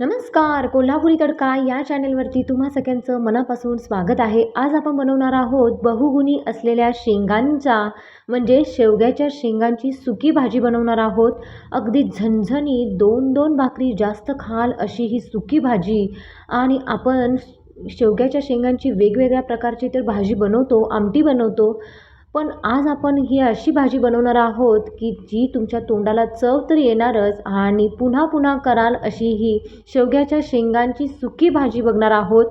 नमस्कार कोल्हापुरी तडका या चॅनेलवरती तुम्हा सगळ्यांचं मनापासून स्वागत आहे. आज आपण बनवणार आहोत बहुगुणी असलेल्या शेंगांचा म्हणजे शेवग्याच्या शेंगांची सुकी भाजी बनवणार आहोत. अगदी झणझणीत दोन दोन भाकरी जास्त खाल अशी ही सुकी भाजी. आणि आपण शेवग्याच्या शेंगांची वेगवेगळ्या प्रकारची तर भाजी बनवतो आमटी बनवतो. पण आज आपण ही अशी भाजी बनवणार आहोत की जी तुमच्या तोंडाला चव तर येणारच आणि पुन्हा पुन्हा कराल अशी ही शेवग्याच्या शेंगांची सुकी भाजी बघणार आहोत.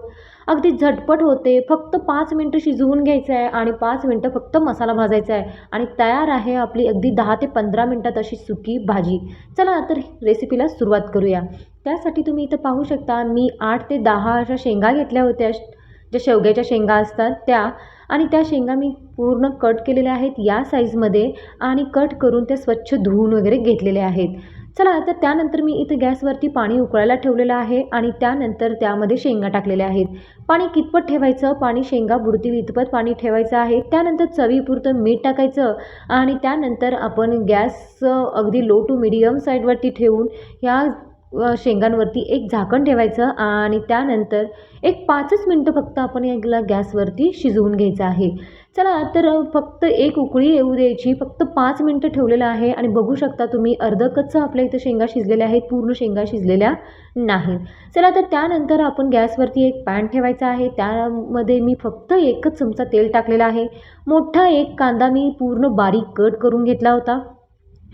अगदी झटपट होते फक्त पाच मिनटं शिजवून घ्यायचं आहे आणि पाच मिनटं फक्त मसाला भाजायचा आहे आणि तयार आहे आपली अगदी दहा ते पंधरा मिनटात अशी सुकी भाजी. चला तर रेसिपीला सुरुवात करूया. त्यासाठी तुम्ही इथं पाहू शकता मी आठ ते दहा अशा शेंगा घेतल्या होत्या. ज्या शेवग्याच्या शेंगा असतात त्या आणि त्या शेंगा मी पूर्ण कट केलेल्या आहेत या साईजमध्ये आणि कट करून त्या स्वच्छ धुवून वगैरे घेतलेल्या आहेत. चला तर त्यानंतर मी इथं गॅसवरती पाणी उकळायला ठेवलेलं आहे आणि त्यानंतर त्यामध्ये शेंगा टाकलेल्या आहेत. पाणी कितपत ठेवायचं? पाणी शेंगा बुडतील इतपत पाणी ठेवायचं आहे. त्यानंतर चवीपुरतं मीठ टाकायचं आणि त्यानंतर आपण गॅस अगदी लो टू मिडियम साईडवरती ठेवून ह्या शेंगांवरती एक झाकण ठेवायचं आणि त्यानंतर एक पाचच मिनटं फक्त आपण याला गॅसवरती शिजवून घ्यायचं आहे. चला तर फक्त एक उकळी येऊ द्यायची. फक्त पाच मिनटं ठेवलेलं आहे आणि बघू शकता तुम्ही अर्ध कच्चं आपल्या इथं शेंगा शिजलेल्या आहेत पूर्ण शेंगा शिजलेल्या नाहीत. चला तर त्यानंतर आपण गॅसवरती एक पॅन ठेवायचा आहे. त्यामध्ये मी फक्त एकच चमचा तेल टाकलेला आहे. मोठा एक कांदा मी पूर्ण बारीक कट करून घेतला होता.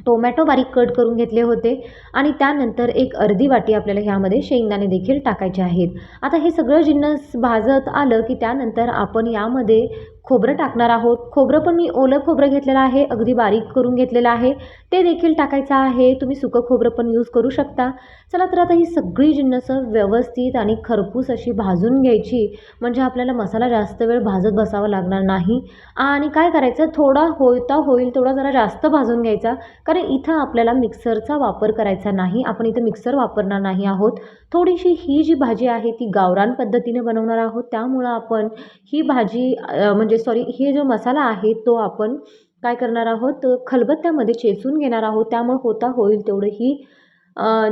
टोमॅटो बारीक कट करून घेतले होते आणि त्यानंतर एक अर्धी वाटी आपल्याला ह्यामध्ये शेंगदाणे देखील टाकायचे आहेत. आता हे सगळं जिन्नस भाजत आलं की त्यानंतर आपण यामध्ये खोबरं टाकणार आहोत. खोबरं पण मी ओलं खोबरं घेतलेलं आहे अगदी बारीक करून घेतलेलं आहे. ते देखील टाकायचं आहे. तुम्ही सुकं खोबरं पण यूज करू शकता. चला तर आता ही सगळी जिन्नसं व्यवस्थित आणि खरपूस अशी भाजून घ्यायची. म्हणजे आपल्याला मसाला जास्त वेळ भाजत बसावा लागणार नाही. आणि काय करायचं? थोडा होता होईल तेवढा जरा जास्त भाजून घ्यायचा. कारण इथं आपल्याला मिक्सरचा वापर करायचा नाही. आपण इथं मिक्सर वापरणार नाही आहोत. थोडीशी ही जी भाजी आहे ती गावरान पद्धतीने बनवणार आहोत. त्यामुळं आपण ही भाजी म्हणजे म्हणजे सॉरी हे जो मसाला आहे तो आपण काय करणार आहोत? खलबत्त्यामध्ये चेचून घेणार आहोत. त्यामुळे होता होईल तेवढं ही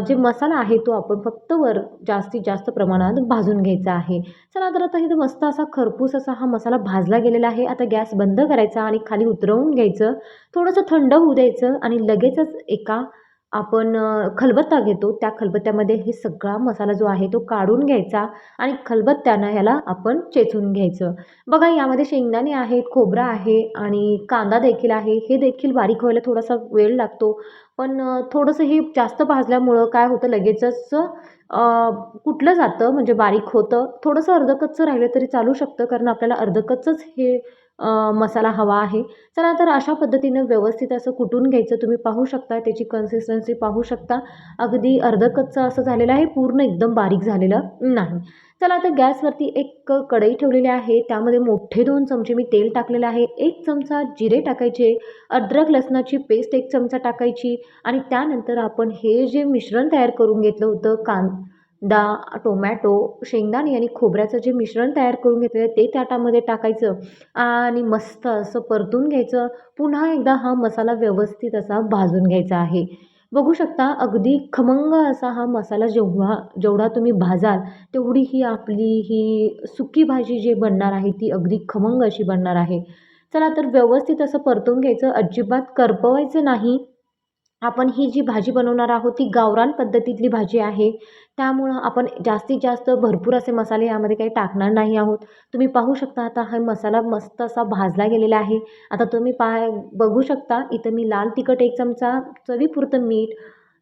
जे मसाला आहे तो आपण फक्त वर जास्तीत जास्त प्रमाणात भाजून घ्यायचा आहे. चला तर आता इथं मस्त असा खरपूस असा हा मसाला भाजला गेलेला आहे. आता गॅस बंद करायचा आणि खाली उतरवून घ्यायचं. थोडंसं थंड होऊ द्यायचं आणि लगेचच एका आपण खलबत्ता घेतो त्या खलबत्त्यामध्ये हे सगळा मसाला जो आहे तो काढून घ्यायचा आणि खलबत्त्यानं ह्याला आपण चेचून घ्यायचं. बघा यामध्ये शेंगदाणे आहेत खोबरा आहे आणि कांदा देखील आहे. हे देखील बारीक व्हायला थोडासा वेळ लागतो. पण थोडंसं हे जास्त भाजल्यामुळं काय होतं लगेचच कुठलं जातं म्हणजे बारीक होतं. थोडंसं अर्धकच्चं राहिलं तरी चालू शकतं कारण आपल्याला अर्धकच्चंच हे मसाला हवा आहे. चला तर अशा पद्धतीनं व्यवस्थित असं कुटून घ्यायचं. तुम्ही पाहू शकता त्याची कन्सिस्टन्सी पाहू शकता. अगदी अर्धकच्चं असं झालेलं आहे. पूर्ण एकदम बारीक झालेलं नाही. चला आता गॅसवरती एक कढई ठेवलेली आहे. त्यामध्ये मोठे दोन चमचे मी तेल टाकलेलं आहे. एक चमचा जिरे टाकायचे अद्रक लसणाची पेस्ट एक चमचा टाकायची आणि त्यानंतर आपण हे जे मिश्रण तयार करून घेतलं होतं कां दा टोमॅटो शेंगदाणे आणि खोबऱ्याचं जे मिश्रण तयार करून घेतलेलं ते ताटामध्ये टाकायचं आणि मस्त असं परतून घ्यायचं. पुन्हा एकदा हा मसाला व्यवस्थित असा भाजून घ्यायचा आहे. बघू शकता अगदी खमंग असा हा मसाला जेव्हा जेवढा तुम्ही भाजाल तेवढी ही आपली ही सुकी भाजी जी बनणार आहे ती अगदी खमंग अशी बनणार आहे. चला तर व्यवस्थित असं परतून घ्यायचं. अजिबात करपवायचं नाही. आपण ही जी भाजी बनवणार आहोत ती गावरान पद्धतीतली भाजी आहे. त्यामुळं आपण जास्तीत जास्त भरपूर असे मसाले यामध्ये काही टाकणार नाही आहोत. तुम्ही पाहू शकता आता हा मसाला मस्त असा भाजला गेलेला आहे. आता तुम्ही पाह बघू शकता इथं मी लाल तिखट एक चमचा चवीपुरतं मीठ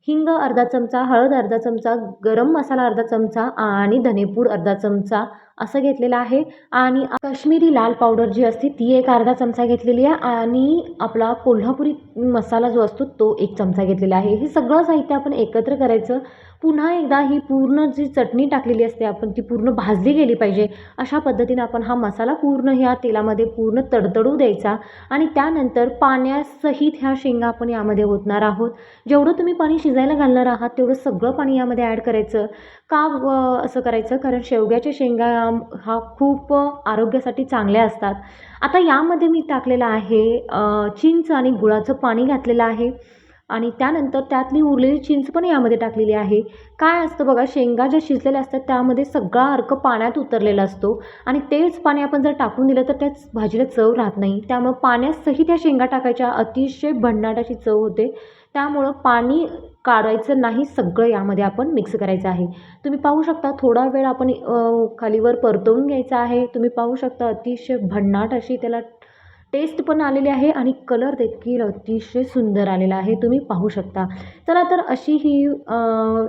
हिंग अर्धा चमचा हळद अर्धा चमचा गरम मसाला अर्धा चमचा आणि धनेपूड अर्धा चमचा असं घेतलेलं आहे. आणि काश्मीरी लाल पावडर जी असते ती एक अर्धा चमचा घेतलेली आहे. आणि आपला कोल्हापुरी मसाला जो असतो तो एक चमचा घेतलेला आहे. हे सगळं साहित्य आपण एकत्र करायचं. पुन्हा एकदा ही पूर्ण जी चटणी टाकलेली असते आपण ती पूर्ण भाजली गेली पाहिजे. अशा पद्धतीने आपण हा मसाला पूर्ण ह्या तेलामध्ये पूर्ण तडतडू द्यायचा. आणि त्यानंतर पाण्यासहित ह्या शेंगा आपण यामध्ये ओतणार आहोत. जेवढं तुम्ही पाणी शिजायला घालणार आहात तेवढं सगळं पाणी यामध्ये ॲड करायचं. का असं करायचं? कारण शेवग्याच्या शेंगा हा खूप आरोग्यासाठी चांगल्या असतात. आता यामध्ये मी टाकलेलं आहे चिंच आणि गुळाचं पाणी घातलेलं आहे. आणि त्यानंतर त्यातली उरलेली चिंच पण यामध्ये टाकलेली आहे. काय असतं बघा शेंगा ज्या शिजलेल्या असतात त्यामध्ये सगळा अर्क पाण्यात उतरलेला असतो. आणि तेच पाणी आपण जर टाकून दिलं तर त्याच भाजीला चव राहत नाही. त्यामुळं पाण्यासही त्या शेंगा टाकायच्या अतिशय भन्नाट अशी चव होते. त्यामुळं पाणी काढायचं नाही सगळं यामध्ये आपण मिक्स करायचं आहे. तुम्ही पाहू शकता थोडा वेळ आपण खालीवर परतवून घ्यायचा आहे. तुम्ही पाहू शकता अतिशय भन्नाट अशी त्याला टेस्ट पण आलेली आहे आणि कलर देखील अतिशय सुंदर आलेला आहे. तुम्ही पाहू शकता. चला तर अशी ही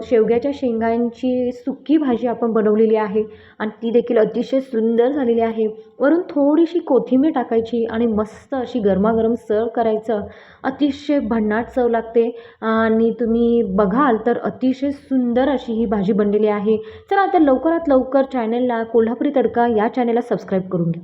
शेवग्याच्या शेंगांची सुकी भाजी आपण बनवलेली आहे आणि ती देखील अतिशय सुंदर झालेली आहे. वरून थोडीशी कोथिंबीर टाकायची आणि मस्त अशी गरमागरम सर्व करायचं. अतिशय भन्नाट चव लागते आणि तुम्ही बघाल तर अतिशय सुंदर अशी ही भाजी बनलेली आहे. चला आता लवकरात लवकर चॅनलला कोल्हापुरी तडका या चॅनलला सबस्क्राईब करून घ्या.